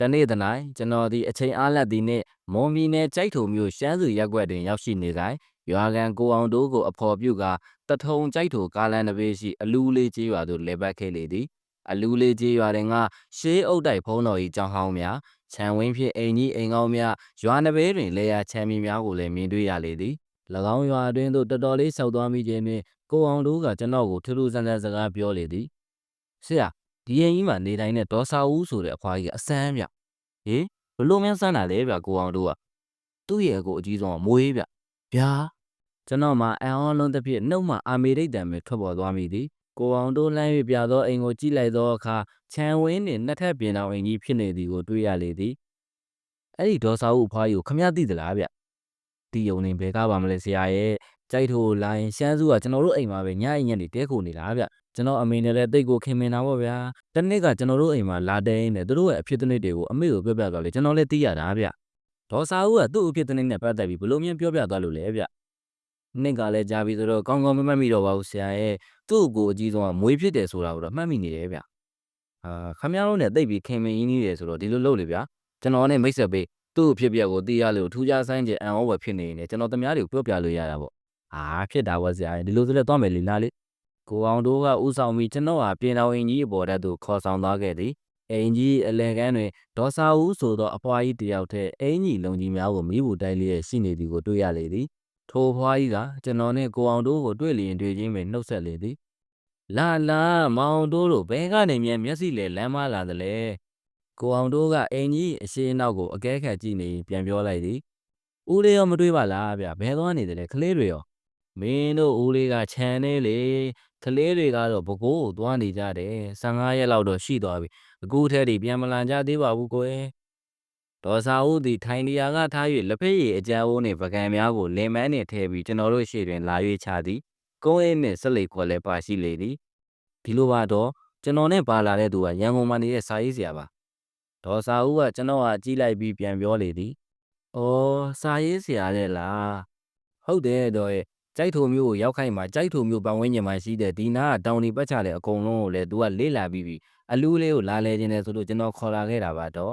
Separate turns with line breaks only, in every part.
တနေ့တနိုင်ကျွန်တော်သည်အချိန်အားလတ်သည်နှင့်မွန်ပြည်နယ်ကြိုက်ထုံမြို့ရှမ်းစုရပ်ကွက်တွင်ရောက်ရှိနေတိုင်းရွာကန်ကိုအောင်တို့ကိုအဖော်ပြုကာတထုံကြိုက်ထုကားလမ်းတစ်ဘေးရှိအလူးလေးကျေးရွာသို့လဲပတ်ခဲ့လေသည်အလူးလေးကျေးရွာတွင်ကရှေးအုပ်တိုက်ဖုံးတော်၏ကျောင်းဟောင်းများခြံဝင်းဖြင့်အိမ်ကြီးအိမ်ကောင်းများရွာနှစ်ဘေးတွင်လေယာချမ်းမီများကိုလည်းမြင်တွေ့ရလေသည်၎င်းရွာအတွင်းသို့တော်တော်လေးဆောက်သွားမိခြင်းနှင့်ကိုအောင်တို့ကကျွန်တော်ကိုထူးထူးဆန်းဆန်းစကားပြောလေသည်ဆရာ ဒီအိမ်ကြီးမှာနေတိုင်းနဲ့ဒေါ်စာဦးဆိုတဲ့အဖွားကြီးကအစမ်းဗျဟေးဘလို့များစမ်းတာလဲဗျကိုအောင်တို့ကသူ့ရဲ့အကိုအကြီးဆုံးကမွေးဗျဗျာကျွန်တော်မှအံ့ဩလုံးတစ်ဖြစ်နှုတ်မှအာမေရိတ်တံပဲထွက်ပေါ်သွားမိသည်ကိုအောင်တို့လှမ်း၍ပြသောအိမ်ကိုကြည့်လိုက်သောအခါခြံဝင်းနှင့်နှစ်ထပ်ပြင်တော်အိမ်ကြီးဖြစ်နေသည်ကိုတွေ့ရလေသည်အဲ့ဒီဒေါ်စာဦးအဖွားကြီးကိုခမရသိသလားဗျတီယုံနေဘယ်ကားပါမလဲဆရာရဲ့ကြိုက်ထိုလိုင်းရှမ်းစုကကျွန်တော်တို့အိမ်မှာပဲညအိမ်ညက်နေတဲခိုနေတာဗျ ကျွန်တော်အမေနဲ့လည်းတိတ်ကိုခင်မင်တာပေါ့ဗျာတနေ့ကကျွန်တော်တို့အိမ်မှာလာတဲင်းနဲ့သူတို့ရဲ့အဖြစ်တနစ်တွေကိုအမေကိုပြောပြသွားလေကျွန်တော်လည်းသိရတာဗျဒေါ်စာဦးကသူ့အဖြစ်တနစ်နဲ့ပတ်သက်ပြီးဘလို့မြင်ပြောပြသွားလို့လဲဗျနှစ်ကလည်းကြာပြီဆိုတော့ကောင်းကောင်းမမှတ်မိတော့ပါဘူးဆရာရဲ့သူ့ကိုအကြီးဆုံးကမွေးဖြစ်တယ်ဆိုတာကိုတော့မှတ်မိနေတယ်ဗျအာခမရတို့နဲ့တိတ်ပြီးခင်မင်ရင်းနေတယ်ဆိုတော့ဒီလိုလုပ်လေဗျာကျွန်တော်နဲ့မိတ်ဆက်ပေးသူ့အဖြစ်ပြက်ကိုသိရလို့ထူးခြားဆိုင်ကျအံဩဝယ်ဖြစ်နေနေကျွန်တော်တမားတွေကိုပြောပြလို့ရတာပေါ့အာဖြစ်တာပေါ့ဆရာဒီလိုဆိုလည်းသွားမယ်လေလားလေ ကိုအောင်တို့ကဥဆောင်ပြီးကျွန်တော်ဟာပြင်တော်အင်ကြီးအပေါ်တက်သို့ခေါ်ဆောင်သွားခဲ့သည်အင်ကြီးအလဲကန်းတွင်ဒေါ်စာဦးဆိုသောအဖွားကြီးတယောက်တည်းအင်ကြီးလုံကြီးများကိုမိဖို့တိုက်လျက်ရှိနေသည်ကိုတွေ့ရလေသည်ထိုအဖွားကြီးကကျွန်တော်နှင့်ကိုအောင်တို့ကိုတွေ့လျင်တွေ့ချင်းပင်နှုတ်ဆက်လေသည်လာလာမောင်တို့တို့ဘဲကနေမြန်မျက်စိလေလမ်းမလာသလဲကိုအောင်တို့ကအင်ကြီးအရှိအနောက်ကိုအကဲခတ်ကြည့်နေပြန်ပြောလိုက်သည်ဦးလေးရောမတွေ့ပါလားဗျဘဲသွားနေတယ်လေကလေးတွေရောမင်းတို့ဦးလေးကခြံနေလေ ကလေးတွေကတော့ဘကိုးကိုသွားနေကြတယ်15ရက်လောက်တော့ရှိသွားပြီအခုထဲထိပြန်မလာကြသေးပါဘူးကိုယ်ဒေါ်စာဦးသည်ထိုင်နေရာကထား၍လက်ဖက်ရည်အကြမ်းအိုးနှင့်ပကံများကိုလင်မန်းနှင့်ထည့်ပြီးကျွန်တော်တို့ရှေ့တွင်လာ၍ချသည်ကုန်းအင်းနှင့်ဆက်လက်ခွက်လည်းပါရှိလေသည်ဒီလိုပါတော့ကျွန်တော်နဲ့ပါလာတဲ့သူကရန်ကုန်မှာနေတဲ့စာရေးဆရာပါဒေါ်စာဦးကကျွန်တော်ကကြည့်လိုက်ပြီးပြန်ပြောလေသည်အော်စာရေးဆရာတဲ့လားဟုတ်တယ်တော့ရဲ့ ကြိုက်ထုံမျိုးကိုရောက်ခိုင်းမှာကြိုက်ထုံမျိုးပတ်ဝန်းကျင်မှာရှိတဲ့ဒီနားကတောင်ဒီပတ်ချလေအကုန်လုံးကိုလည်း तू ကလေးလာပြီးပြီအလူးလေးကိုလာလဲခြင်းတယ်ဆိုလို့ကျွန်တော်ခေါ်လာခဲ့တာပါတော့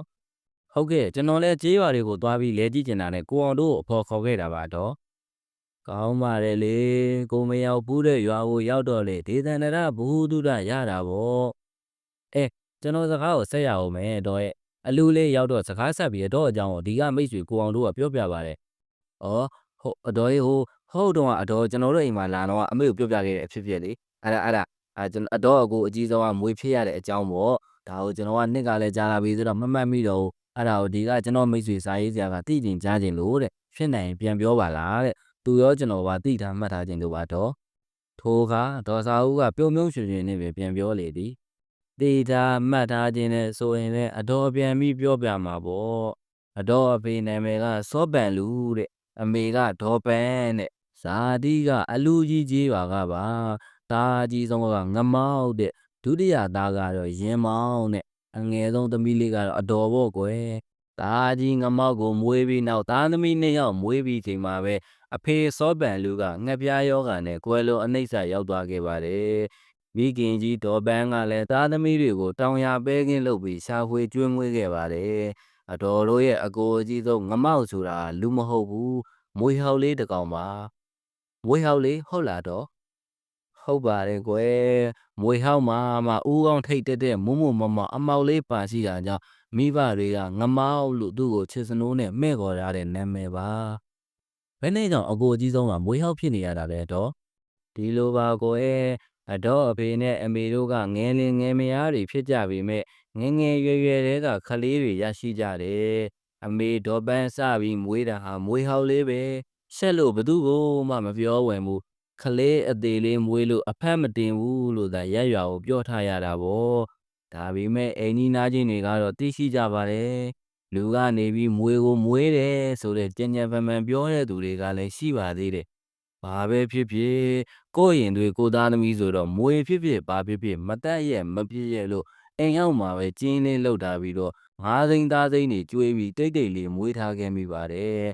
ဟုတ်ကဲ့ကျွန်တော်လည်းကြေးရွာတွေကိုသွားပြီးလဲကြည့်ကျင်တာနဲ့ကိုအောင်တို့ကိုအဖော်ခေါ်ခဲ့တာပါတော့ကောင်းပါတယ်လေကိုမရောက်ဘူးတဲ့ရွာကိုရောက်တော့လေဒေသန္တရဘ ഹു တုဒရတာပေါ့အဲကျွန်တော်စကားကိုဆက်ရအောင်မယ်တော့ရဲ့အလူးလေးရောက်တော့စကားဆက်ပြီးတော့အကြောင်းကိုဒီကမိတ်ဆွေကိုအောင်တို့ကပြောပြပါတယ်ဩဟုတ်အတော်ကြီးဟို ဟုတ်တော့အတော်ကျွန်တော်တို့အိမ်မှာလာတော့အမေကိုပြောပြခဲ့တဲ့အဖြစ်ဖြစ်လေအဲ့ဒါအဲ့ဒါအဲကျွန်တော်အတော်အကိုအကြီးဆုံးကမွေးဖြစ်ရတဲ့အကြောင်းပေါ့ဒါကိုကျွန်တော်ကနှစ်ကလည်းကြားလာပြီဆိုတော့မမှတ်မိတော့ဘူးအဲ့ဒါကိုဒီကကျွန်တော်မိတ်ဆွေစာရေးဆရာကသိကျင်ကြားကျင်လို့တဲ့ဖြစ်နိုင်ရင်ပြန်ပြောပါလားတဲ့သူရောကျွန်တော်ကသိထားမှတ်ထားခြင်းတို့ပါတော့ထိုအခါဒေါ်စာဦးကပြုံပြုံးရွှင်ရွှင်နဲ့ပဲပြန်ပြောလေသည်သိထားမှတ်ထားခြင်းနဲ့ဆိုရင်လည်းအတော်ပြန်ပြီးပြောပြမှာပေါ့အတော်အဖေနာမည်ကစောပန်လူတဲ့အမေကဒေါ်ပန်တဲ့ ဇာတိကအလူကြီးကြီးရွာကပါတာအကြီးဆုံးကငမောက်တဲ့ဒုတိယသားကတော့ရင်မောင်းတဲ့အငယ်ဆုံးသမီးလေးကတော့အတော်ပေါ့ကွယ်။သားကြီးငမောက်ကိုမွေးပြီးနောက်သားသမီးနှစ်ယောက်မွေးပြီးချိန်မှာပဲအဖေစောပန်လူကငှက်ပြားယောဂါနဲ့ကွယ်လွန်အနှိမ့်ဆက်ရောက်သွားခဲ့ပါတယ်။မိခင်ကြီးဒေါ်ပန်းကလည်းသားသမီးတွေကိုတောင်ရပဲကင်းလုပ်ပြီးရှာဖွေကျွေးမွေးခဲ့ပါတယ်။အတော်တို့ရဲ့အကိုအကြီးဆုံးငမောက်ဆိုတာလူမဟုတ်ဘူး။မွေဟောက်လေးတစ်ကောင်ပါ။ မွေဟောက်လေးဟုတ်လားတော့ဟုတ်ပါတယ်ကွယ်မွေဟောက်မှာမှဦးကောင်းထိတ်တက်တဲ့မုံမုံမမအမောက်လေးပါရှိတာကြောင့်မိဘတွေကငမောက်လို့သူ့ကိုချစ်စနိုးနဲ့မဲ့ခေါ်ရတဲ့နာမည်ပါဘယ်နဲ့ကြောင့်အကိုအကြီးဆုံးကမွေဟောက်ဖြစ်နေရတာလဲတော့ဒီလိုပါကွယ်အတော့အဖေနဲ့အမေတို့ကငယ်လင်ငယ်မယားတွေဖြစ်ကြပေမဲ့ငယ်ငယ်ရွယ်ရွယ်တည်းကခလေးတွေရရှိကြတယ်အမေဒေါ်ပန်းစပြီးမွေးတာဟာမွေဟောက်လေးပဲ ရှက်လို့ဘသူကိုမှမပြောဝင်ဘူးခလေးအသေးလေးမွေးလို့အဖက်မတင်ဘူးလို့သာရက်ရွာကိုပြောထားရတာပေါ့ဒါပေမဲ့အိမ်ကြီးနားချင်းတွေကတော့သိရှိကြပါတယ်လူကနေပြီးမွေကိုမွေးတယ်ဆိုတဲ့ကြင်ကြံဖန်ဖန်ပြောတဲ့သူတွေကလည်းရှိပါသေးတယ်ဘာပဲဖြစ်ဖြစ်ကိုယ့်ရင်တွေကိုသားသမီးဆိုတော့မွေဖြစ်ဖြစ်ဘာဖြစ်ဖြစ်မတက်ရဲ့မပြည့်ရဲ့လို့အိမ်ရောက်မှာပဲကျင်းလင်းလောက်တာပြီးတော့ငါးသိန်းသားသိန်းတွေကျွေးပြီးတိတ်တိတ်လေးမွေးထားခဲ့မိပါတယ်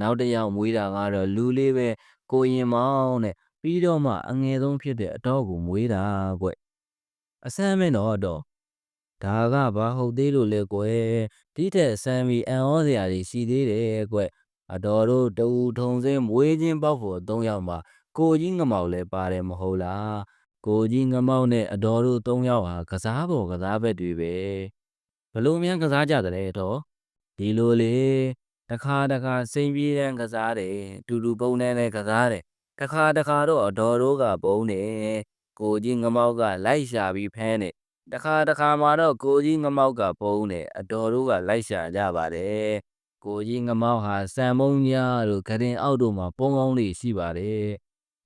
နောက်တစ်ယောက်မွေးတာကတော့လူလေးပဲကိုရင်မောင်းတဲ့ပြီးတော့မှအငယ်ဆုံးဖြစ်တဲ့အတော့ကိုမွေးတာကွအဆမ်းမင်းတော့တော့ဒါကဘာဟုတ်သေးလို့လဲကွယ်ဒီထက်ဆမ်းပြီးအံ့ဩစရာတွေရှိသေးတယ်ကွအတော်တို့တူထုံစင်းမွေးချင်းပေါက်ဖို့၃ယောက်မှာကိုကြီးငမောက်လည်းပါတယ်မဟုတ်လားကိုကြီးငမောက်နဲ့အတော်တို့၃ယောက်ဟာကစားပေါ်ကစားဘက်တွေပဲဘလို့မြန်ကစားကြတယ်တော့ဒီလိုလေ တခါတခါစိန်ပြေးတန်းကစားတယ်တူတူပုံနဲ့လည်းကစားတယ်တခါတခါတော့အတော်တို့ကပုံတယ်ကိုကြီးငမောက်ကလိုက်ရှာပြီးဖမ်းတယ်တခါတခါမှာတော့ကိုကြီးငမောက်ကပုံးတယ်အတော်တို့ကလိုက်ရှာကြပါတယ်ကိုကြီးငမောက်ဟာစံမုံညာတို့ဂရင်အောက်တို့မှာပုံကောင်းလေးရှိပါတယ်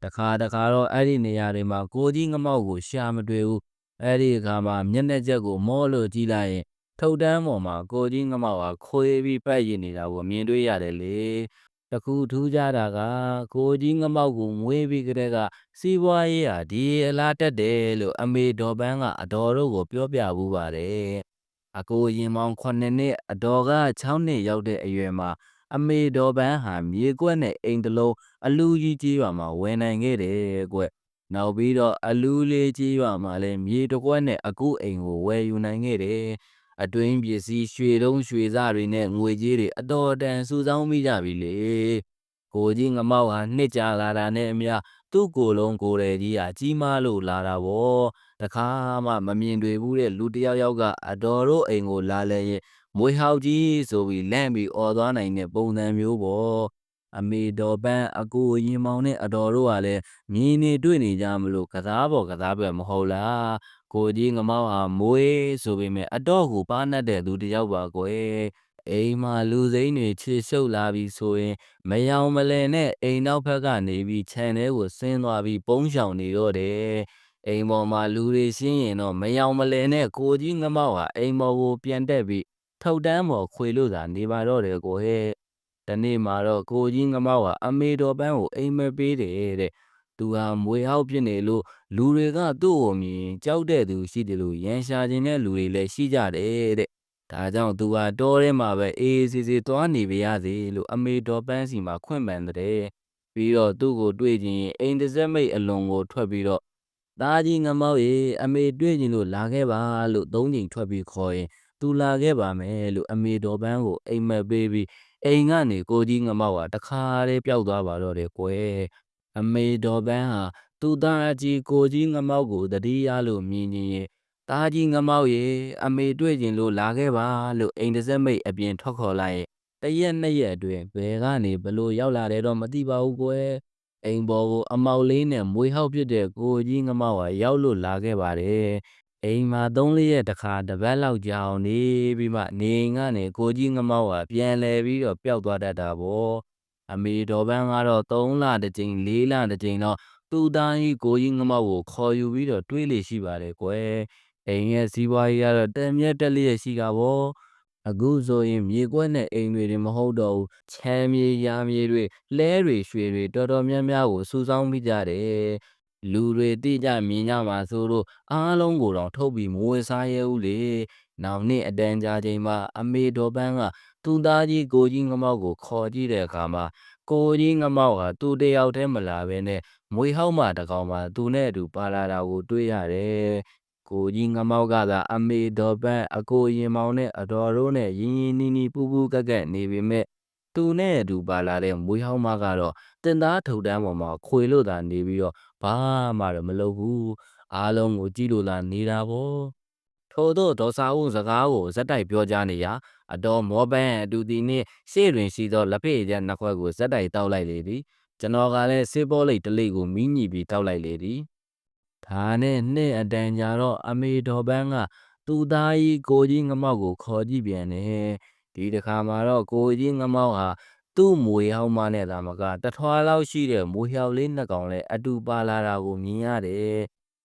တခါတခါတော့အဲ့ဒီနေရာတွေမှာကိုကြီးငမောက်ကိုရှာမတွေ့ဘူးအဲ့ဒီအခါမှာမျက်နှာချက်ကိုမောလို့ကြည့်လိုက်ရင် ထုတ်တန်းပေါ်မှာကိုကြီးငမောက်ဟာခွေးပြီးပတ်ရနေတာကိုမြင်တွေ့ရတယ်လေတခုထူးခြားတာကကိုကြီးငမောက်ကိုမွေးပြီးကတည်းကစီးပွားရေးဟာဒီအလားတက်တယ်လို့အမေဒေါ်ပန်းကအတော်တို့ကိုပြောပြဘူးပါတယ်။အကိုရင်မောင်9နှစ်အတော်က6နှစ်ရောက်တဲ့အရွယ်မှာအမေဒေါ်ပန်းဟာမြေကွက်နဲ့အိမ်တလုံးအလူကြီးကြီးရွာမှာဝယ်နိုင်ခဲ့တယ်ကွ။နောက်ပြီးတော့အလူလေးကြီးရွာမှာလည်းမြေတစ်ကွက်နဲ့အကူအိမ်ကိုဝယ်ယူနိုင်ခဲ့တယ်။ အတွင်းပစ္စည်းရွှေတုံးရွှေစတွေနဲ့ငွေကြေးတွေအတော်တန်စုဆောင်းမိကြပြီလေ။ကိုကြီးငမောက်ဟာနှစ်ကြာလာတာနဲ့အမျှသူ့ကိုယ်လုံးကိုယ်တယ်ကြီးဟာကြီးမားလို့လာတာဗောတခါမှမမြင်တွေ့ဘူးတဲ့လူတစ်ယောက်ယောက်ကအတော်တို့အိမ်ကိုလာလဲရင်မွေဟောက်ကြီးဆိုပြီးလန့်ပြီးអော်သွားနိုင်တဲ့ပုံစံမျိုးဗောအမေတော်ပန်းအကိုရင်မောင်နဲ့အတော်တို့ကလည်းမြင်နေတွေ့နေကြမလို့ကစားပေါ်ကစားပဲမဟုတ်လား ကိုကြီးငမောက်ဟာမွေးဆိုပေမဲ့အတော့ကိုပါနှက်တဲ့သူတစ်ယောက်ပါကွယ်အိမ်မှာလူစိမ်းတွေခြေရှုပ်လာပြီးဆိုရင် မယောင်မလဲနဲ့အိမ်နောက်ဘက်ကနေပြီးခြံထဲကိုဆင်းသွားပြီးပုန်းရှောင်နေတော့တယ်။အိမ်ပေါ်မှာလူတွေရှင်းရင်တော့မယောင်မလဲနဲ့ကိုကြီးငမောက်ဟာအိမ်ပေါ်ကိုပြန်တက်ပြီးထုတ်တန်းပေါ်ခွေလို့သာနေပါတော့တယ်ကိုဟဲ့။တနေ့မှာတော့ကိုကြီးငမောက်ဟာအမေတော်ပန်းကိုအိမ်မက်ပေးတယ်တဲ့။ သူဟာမွေဟောက်ဖြစ်နေလို့လူတွေကသူ့ကိုမြင်ကြောက်တဲ့သူရှိတယ်လို့ရန်ရှာခြင်းတဲ့လူတွေလည်းရှိကြတယ်တဲ့။ဒါကြောင့်သူဟာတောထဲမှာပဲအေးအေးဆေးဆေးသွားနေပါရစေလို့အမေတော်ပန်းစီမှာခွင့်ပန်တဲ့ပြီးတော့သူ့ကိုတွေ့ချင်းအိမ်တစ်စက်မိတ်အလွန်ကိုထွက်ပြီးတော့သားကြီးငမောက်ရေအမေတွေ့ချင်းလို့လာခဲ့ပါလို့သုံးချိန်ထွက်ပြီးခေါ်ရင်သူလာခဲ့ပါမယ်လို့အမေတော်ပန်းကိုအိမ်မက်ပေးပြီးအိမ်ကနေကိုကြီးငမောက်ဟာတခါတည်းပျောက်သွားပါတော့တယ်ကွယ် အမေတော်ပန်းဟာသူ့သားအကြီးကိုကြီးငမောက်ကိုတတိယလို့မြင်ရင်တာကြီးငမောက်ရေအမေတွေ့ကျင်လို့လာခဲ့ပါလို့အိမ်တစ်စက်မိတ်အပြင်ထွက်ခေါ်လိုက်ရင်တရက်နှစ်ရက်အတွင်းဘယ်ကနေဘလို့ရောက်လာတယ်တော့မသိပါဘူးကွယ်အိမ်ပေါ်ကိုအမောက်လေးနဲ့မွေဟောက်ဖြစ်တဲ့ကိုကြီးငမောက်ဟာရောက်လို့လာခဲ့ပါတယ်အိမ်မှာသုံးလေးရက်တခါတပတ်လောက်ကြာအောင်နေပြီးမှနေအိမ်ကနေကိုကြီးငမောက်ဟာပြန်လဲပြီးတော့ပျောက်သွားတတ်တာပေါ့ အမေတော်ပန်းကတော့3လတစ်ကြိမ်4လတစ်ကြိမ်တော့သူ့သားကြီးကိုကြီးငမောက်ကိုခေါ်ယူပြီးတော့တွေးလေရှိပါတယ်ကွယ်အိမ်ရဲ့စီးပွားရေးကတော့တက်မြက်တက်လျက်ရှိတာဗောအခုဆိုရင်မြေကွက်နဲ့အိမ်တွေတွေမဟုတ်တော့ဘူးချမ်းမြေရာမြေတွေလဲတွေရွှေတွေတော်တော်များများကိုစုဆောင်းမိကြတယ်လူတွေတိကြမြင်ကြမှာဆိုလို့အားလုံးကိုတော့ထုတ်ပြီးမဝယ်စားရဲဘူးလေနောက်နေ့အတန်းကြာချိန်မှာအမေတော်ပန်းက သူ့သားကြီးကိုကြီးငမောက်ကိုခေါ်ကြည့်တဲ့အခါမှာကိုကြီးငမောက်ဟာသူ့တယောက်တည်းမလာဘဲနဲ့မွေဟောက်မှတကောင်မှသူနဲ့အတူပါလာတာကိုတွေ့ရတယ်ကိုကြီးငမောက်ကသာအမေတော်ပန်းအကိုရင်မောင်နဲ့အတော်တို့နဲ့ရင်းရင်းနှီးနှီးပူးပူးကက်ကက်နေပေမဲ့သူနဲ့အတူပါလာတဲ့မွေးဟောင်းမကတော့တင်သားထုတ်တန်းပေါ်မှာခွေလို့သာနေပြီးတော့ဘာမှတော့မလုပ်ဘူးအားလုံးကိုကြည့်လို့သာနေတာပေါ့ထို့သောဒေါ်စာဦးစကားကိုဇက်တိုက်ပြောကြားနေရာ အတော်မောပန်းအတူတီနှင့်ရှေ့တွင်ရှိသောလက်ဖက်ရည်နှစ်ခွက်ကိုဇက်တိုက်တောက်လိုက်လေသည်ကျွန်တော်ကလည်းစေးပေါ်လိတ်တလိတ်ကိုမီးညှိပြီးတောက်လိုက်လေသည်ဒါနဲ့နှစ်အတန်ကြာတော့အမေတော်ပန်းကသူ့သားကြီးကိုကြီးငမောက်ကိုခေါ်ကြည့်ပြန်တယ်ဒီတစ်ခါမှာတော့ကိုကြီးငမောက်ဟာသူ့မွေဟောင်းမနဲ့သာမကတထွားလောက်ရှိတဲ့မွေဟောက်လေးနှစ်ကောင်လည်းအတူပါလာတာကိုမြင်ရတယ်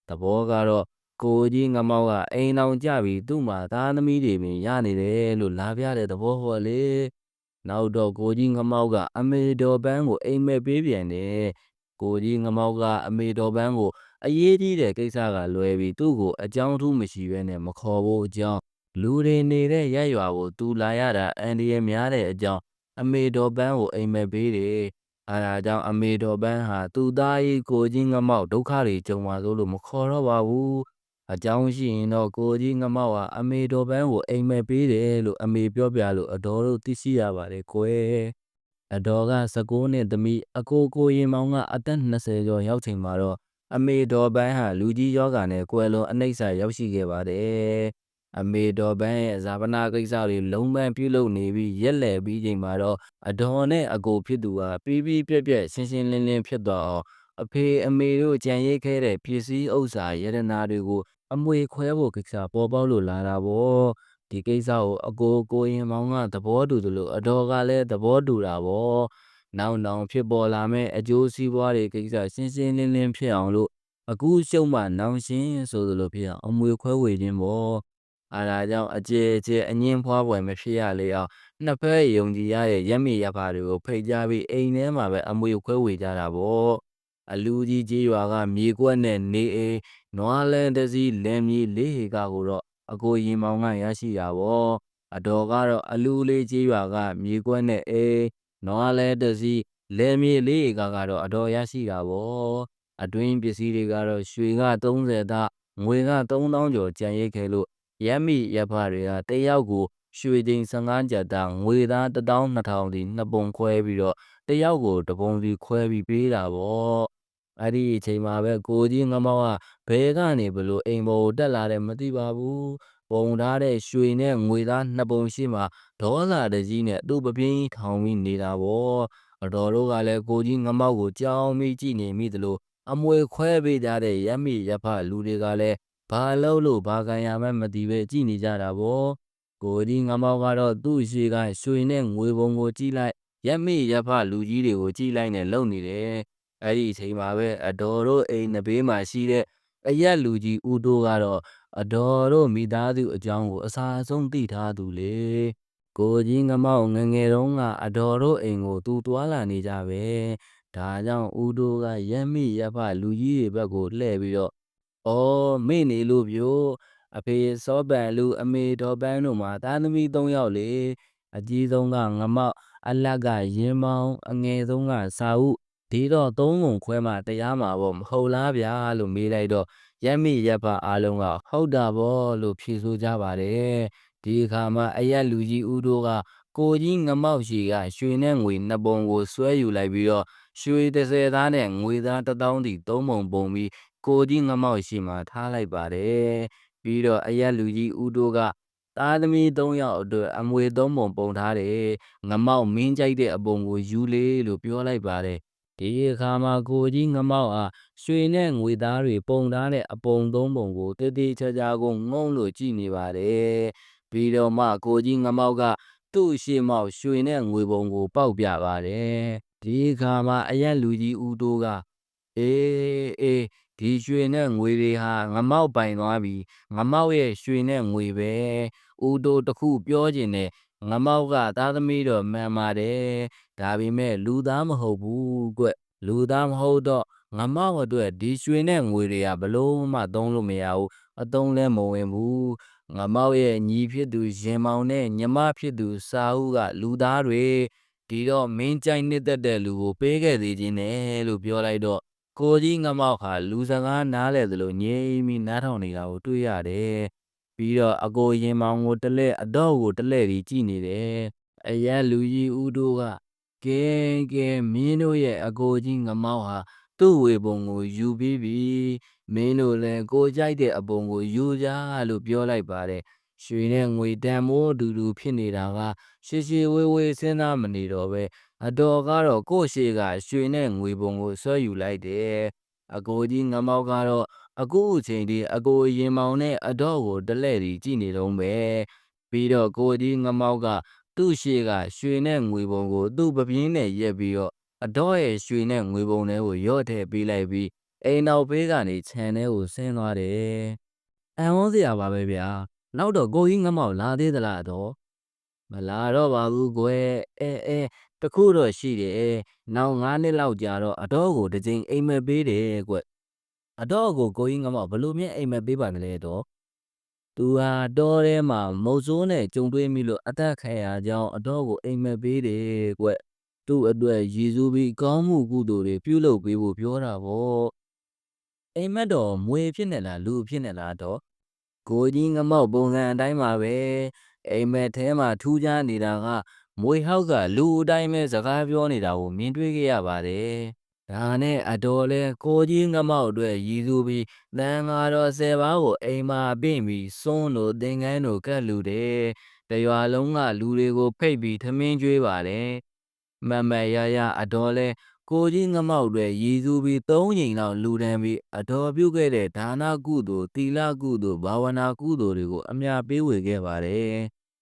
သဘောကတော့ ကိုကြီးငမောက်ကအိမ်အောင်ကြပြီးသူ့မှာသားသမီးတွေပင်ရနေတယ်လို့လာပြတဲ့သဘောဟောလေနောက်တော့ကိုကြီးငမောက်ကအမေတော်ပန်းကိုအိမ်မက်ပေးပြန်တယ်ကိုကြီးငမောက်ကအမေတော်ပန်းကိုအရေးကြီးတဲ့ကိစ္စကလွဲပြီးသူ့ကိုအကြောင်းထူးမရှိဘဲနဲ့မခေါ်ဖို့အကြောင်းလူတွေနေတဲ့ရက်ရွာကိုသူလာရတာအန်ဒီရများတဲ့အကြောင်းအမေတော်ပန်းကိုအိမ်မက်ပေးတယ်အဲဒါကြောင့်အမေတော်ပန်းဟာသူ့သားကြီးကိုကြီးငမောက်ဒုက္ခတွေကြုံပါစိုးလို့မခေါ်တော့ပါဘူး အကြောင်းရှိရင်တော့ကိုကြီးငမောက်ဟာအမေတော်ပန်းကိုအိမ်မက်ပေးတယ်လို့အမေပြောပြလို့အတော်တို့သိရှိရပါတယ်ကွယ်အတော်က19နှစ်သမီးအကိုကိုရင်မောင်ကအသက်20ကျော်ရောက်ချိန်မှာတော့အမေတော်ပန်းဟာလူကြီးယောဂါနဲ့ကွယ်လွန်အနှိမ့်စာရောက်ရှိခဲ့ပါတယ်အမေတော်ပန်းရဲ့ဇာပနာကိစ္စတွေလုံးပန်းပြုလုပ်နေပြီးရက်လက်ပြီးချိန်မှာတော့အတော်နဲ့အကိုဖြစ်သူဟာပြီးပြီးပြက်ပြက်ရှင်းရှင်းလင်းလင်းဖြစ်သွားအောင်အဖေအမေတို့ကြံရိတ်ခဲ့တဲ့ပစ္စည်းဥစ္စာယတနာတွေကို အမွေခွဲဖို့ကိစ္စပေါ်ပေါက်လို့လာတာပေါ့ဒီကိစ္စကိုအကိုကိုရင်မောင်ကသဘောတူသလိုအတော်ကလည်းသဘောတူတာပေါ့နောက်နောင်ဖြစ်ပေါ်လာမဲ့အကျိုးစီးပွားတွေကိစ္စရှင်းရှင်းလင်းလင်းဖြစ်အောင်လို့အခုရှုံးမှနောင်ရှင်းဆိုသလိုဖြစ်အောင်အမွေခွဲဝေခြင်းပေါ့အားဒါကြောင့်အကျေအကျေအငင်းဖွားပွဲမဖြစ်ရလေအောင်နှစ်ဖက်ယုံကြည်ရတဲ့ရက်မိရဖာတွေကိုဖိတ်ကြားပြီးအိမ်ထဲမှာပဲအမွေခွဲဝေကြတာပေါ့ အလူကြီးကြီးရွာကမြေကွက်နဲ့နေအိမ်နွားလဲတစည်းလင်မီလေးဟေကကိုတော့အကိုရင်မောင်ကရရှိတာဗောအတော်ကတော့အလူလေးကြီးရွာကမြေကွက်နဲ့အေးနွားလဲတစည်းလင်မီလေးဟေကကတော့အတော်ရရှိတာဗောအတွင်းပစ္စည်းတွေကတော့ရွှေက30သားငွေက3000ကျော်ကျန်ရိတ်ခဲ့လို့ရက်မိရက်ဖတွေကတယောက်ကိုရွှေချိန်15ကျပ်သားငွေသား12000စီနှစ်ပုံခွဲပြီးတော့တယောက်ကိုတပုံစီခွဲပြီးပေးတာဗော အဲ့ဒီအချိန်မှာပဲကိုကြီးငမောက်ကဘဲကနေဘလို့အိမ်ပေါ်ကိုတက်လာတယ်မသိပါဘူးပုံထားတဲ့ရွှေနဲ့ငွေသားနှစ်ပုံရှိမှဒေါသတကြီးနဲ့သူ့ပပြင်းကြီးထောင်ပြီးနေတာပေါ့အတော်တို့ကလည်းကိုကြီးငမောက်ကိုကြောင်းပြီးကြည့်နေမိသလိုအမွေခွဲပေးကြတဲ့ရက်မိရက်ဖလူတွေကလည်းဘာလို့လို့ဘာကန်ရမှန်းမသိပဲကြည့်နေကြတာပေါ့ကိုကြီးငမောက်ကတော့သူ့ရှိကရွှေနဲ့ငွေပုံကိုကြည့်လိုက်ရက်မိရက်ဖလူကြီးတွေကိုကြည့်လိုက်နဲ့လုံနေတယ် အဲ့ဒီအချိန်မှာပဲအတော်တို့အိမ်နဘေးမှာရှိတဲ့အရက်လူကြီးဦးတိုးကတော့အတော်တို့မိသားစုအကြောင်းကိုအစာဆုံးသိထားသူလေကိုကြီးငမောက်ငယ်ငယ်တုန်းကအတော်တို့အိမ်ကိုသူတွာလာနေကြပဲဒါကြောင့်ဦးတိုးကရက်မိရက်ဖလူကြီးတွေဘက်ကိုလှည့်ပြီးတော့အော်မေ့နေလို့ပြို့အဖေစောပန်လူအမေတော်ပန်းတို့မှာသားသမီး၃ယောက်လေအကြီးဆုံးကငမောက်အလတ်ကရင်မောင်အငယ်ဆုံးကစာဥ ဒီတော့သုံးပုံခွဲမှတရားမှာပေါ့မဟုတ်လားဗျာလို့မေးလိုက်တော့ရက်မိရက်ဖအားလုံးကဟုတ်တာဗောလို့ဖြေဆိုကြပါတယ်ဒီအခါမှာအရက်လူကြီးဦးတို့ကကိုကြီးငမောက်ရှိကရွှေနဲ့ငွေနှစ်ပုံကိုဆွဲယူလိုက်ပြီးတော့ရွှေ30သားနဲ့ငွေသား1000စီသုံးပုံပုံပြီးကိုကြီးငမောက်ရှိမှထားလိုက်ပါတယ်ပြီးတော့အရက်လူကြီးဦးတို့ကသားသမီး၃ယောက်အတွက်အမွေသုံးပုံပုံထားတယ်ငမောက်မင်းကြိုက်တဲ့အပုံကိုယူလေလို့ပြောလိုက်ပါတယ် ဒီအခါမှာကိုကြီးငမောက်အားရွှေနဲ့ငွေသားတွေပုံထားတဲ့အပုံသုံးပုံကိုတည်တည်ချာချာကိုငုံလို့ကြည့်နေပါတယ်ပြီးတော့မှကိုကြီးငမောက်ကသူ့ရှေ့မောက်ရွှေနဲ့ငွေပုံကိုပေါက်ပြပါတယ်ဒီအခါမှာအရက်လူကြီးဦးတိုးကအေးအေးဒီရွှေနဲ့ငွေတွေဟာငမောက်ပိုင်သွားပြီငမောက်ရဲ့ရွှေနဲ့ငွေပဲဦးတိုးတခုပြောကျင်တယ်ငမောက်ကသားသမီးတော်မှန်ပါတယ် ဒါပေမဲ့လူသားမဟုတ်ဘူးကွလူသားမဟုတ်တော့ငမောက်အတွက်ဒီရွှေနဲ့ငွေတွေကဘလို့မှသုံးလို့မရဘူးအသုံးလည်းမဝင်ဘူးငမောက်ရဲ့ညီဖြစ်သူရင်မောင်နဲ့ညီမဖြစ်သူစာဦးကလူသားတွေဒီတော့မင်းကြိုက်နှစ်သက်တဲ့လူကိုပေးခဲ့သေးခြင်းနဲ့လို့ပြောလိုက်တော့ကိုကြီးငမောက်ဟာလူစကားနားလဲသလိုငြိမ်ပြီးနားထောင်နေတာကိုတွေ့ရတယ်ပြီးတော့အကိုရင်မောင်ကိုတလဲအတော့ကိုတလဲပြီးကြည့်နေတယ်အရက်လူကြီးဦးတို့က ကဲကဲမင်းတို့ရဲ့အကိုကြီးငမောက်ဟာသူ့ဝေပုံကိုယူပြီးပြီမင်းတို့လည်းကိုကြိုက်တဲ့အပုံကိုယူကြလို့ပြောလိုက်ပါတယ်ရွှေနဲ့ငွေတန်မိုးအတူတူဖြစ်နေတာကရှေရှေဝေးဝေးစဉ်းစားမနေတော့ပဲအတော်ကတော့ကို့ရှေကရွှေနဲ့ငွေပုံကိုဆွဲယူလိုက်တယ်အကိုကြီးငမောက်ကတော့အခုအချိန်ဒီအကိုရင်မောင်နဲ့အတော့ကိုတလဲ့တီကြည့်နေတော့ပဲပြီးတော့ကိုကြီးငမောက်က သူ့ရှေကရွှေနဲ့ငွေပုံကို သူ့ပပြင်းနဲ့ရက်ပြီးတော့အတော့ရဲ့ရွှေနဲ့ငွေပုံတွေကိုရော့ထည့်ပေးလိုက်ပြီးအိမ်နောက်ဘေးကနေခြံထဲကိုဆင်းသွားတယ်။အံ့ဩစရာပါပဲဗျာ။နောက်တော့ကိုကြီးငမောက်လာသေးသလားတော့မလာတော့ပါဘူးကွယ်အဲအဲတခုတော့ရှိတယ်။နောက်9နှစ်လောက်ကြာတော့အတော့ကိုတစ်ချိန်အိမ်မက်ပေးတယ်ကွ။အတော့ကိုကိုကြီးငမောက်ဘလို့မြဲအိမ်မက်ပေးပါမလဲတော့။ သူဟာတောထဲမှာမုတ်ဆိုးနဲ့ကြုံတွေ့မိလို့အသက်ခံရကြောင်းအတော့ကိုအိမ်မက်ပေးတယ်ကွ။သူ့အတွက်ရည်စူးပြီးကောင်းမှုကုသိုလ်တွေပြုလုပ်ပေးဖို့ပြောတာပေါ့အိမ်မက်တော်မွေဖြစ်နေလားလူဖြစ်နေလားတော့ကိုကြီးငမောက်ပုံစံအတိုင်းပါပဲအိမ်မက်ထဲမှာထူးခြားနေတာကမွေဟောက်ကလူအတိုင်းပဲစကားပြောနေတာကိုမြင်တွေ့ခဲ့ရပါတယ် ဒါနဲ့အတော်လဲကိုကြီးငမောက်အတွက်ရည်သူပြီးတန်ဃာတော်ဆယ်ပါးကိုအိမ်မှာပင့်ပြီးစွန်းတို့သင်္ကန်းတို့ကတ်လူတယ်တရွာလုံးကလူတွေကိုဖိတ်ပြီးထမင်းကျွေးပါတယ်မတ်မတ်ရရအတော်လဲကိုကြီးငမောက်တွေရည်စူးပြီး၃ချိန်လောက်လူတန်းပြီးအတော်ပြုတ်ခဲ့တဲ့ဒါနကုသိုလ်သီလကုသိုလ်ဘာဝနာကုသိုလ်တွေကိုအမြပေးဝေခဲ့ပါတယ်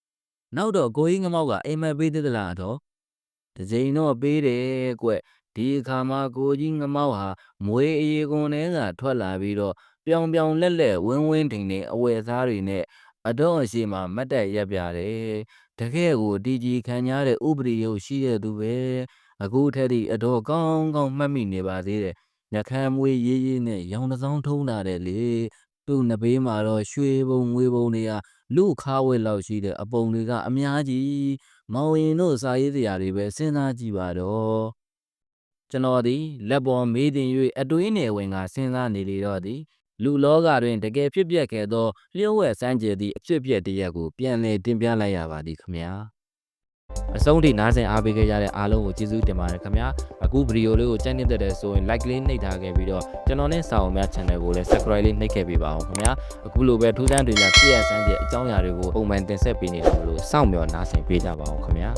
။နောက်တော့ကိုကြီးငမောက်ကအိမ်မက်ပေးသေးသလားတော့တစ်ချိန်တော့ပေးတယ်ကွ ဒီအခါမှာကိုကြီးငမောက်ဟာမွေအရေကွန်ထဲကထွက်လာပြီးတော့ပြောင်ပြောင်လက်လက်ဝင်းဝင်းထိန်ထိန်အဝယ်စားတွေနဲ့အတော့အရှိမှာမတ်တက်ရက်ပြတယ်။တကယ်ကိုတီကြီးခံရတဲ့ဥပဒေရုပ်ရှိတဲ့သူပဲ။အခုထက်ထိအတော်ကောင်းကောင်းမှတ်မိနေပါသေးတယ်။ညခမ်းမွေးရေးရေးနဲ့ရောင်တစ်စောင်းထုံးလာတယ်လေ။သူ့နဘေးမှာတော့ရွှေဘုံငွေဘုံတွေကလူခါဝက်လောက်ရှိတဲ့အပုံတွေကအများကြီး။မောင်ရင်တို့စာရေးစရာတွေပဲစဉ်းစားကြည့်ပါတော့။ ကျွန်တော်ဒီလက်ပေါ်မေးတင်၍အတွေးနယ်ဝင်ကစဉ်းစားနေလေတော့သည်လူလောကတွင်တကယ်ဖြစ်ပျက်ခဲ့သောလျှို့ဝှက်စမ်းကြယ်သည့်အဖြစ်အပျက်တစ်ရပ်ကိုပြန်လည်တင်ပြလိုက်ရပါသည်ခင်ဗျာ။အဆုံးထိနားဆင်အားပေးခဲ့ကြတဲ့အားလုံးကိုကျေးဇူးတင်ပါတယ်ခင်ဗျာအခုဗီဒီယိုလေးကိုကြိုက်နေတဲ့တဲ့ဆိုရင် like လေးနှိပ်ထားခဲ့ပြီးတော့ကျွန်တော်နဲ့စာအုပ်များ channel ကိုလည်း subscribe လေးနှိပ်ခဲ့ပေးပါအောင်ခင်ဗျာအခုလိုပဲထူးဆန်းတွေများပြည့်ရစမ်းတဲ့အကြောင်းအရာတွေကိုပုံမှန်တင်ဆက်ပေးနေတာလို့စောင့်မျှော်နားဆင်ပေးကြပါအောင်ခင်ဗျာ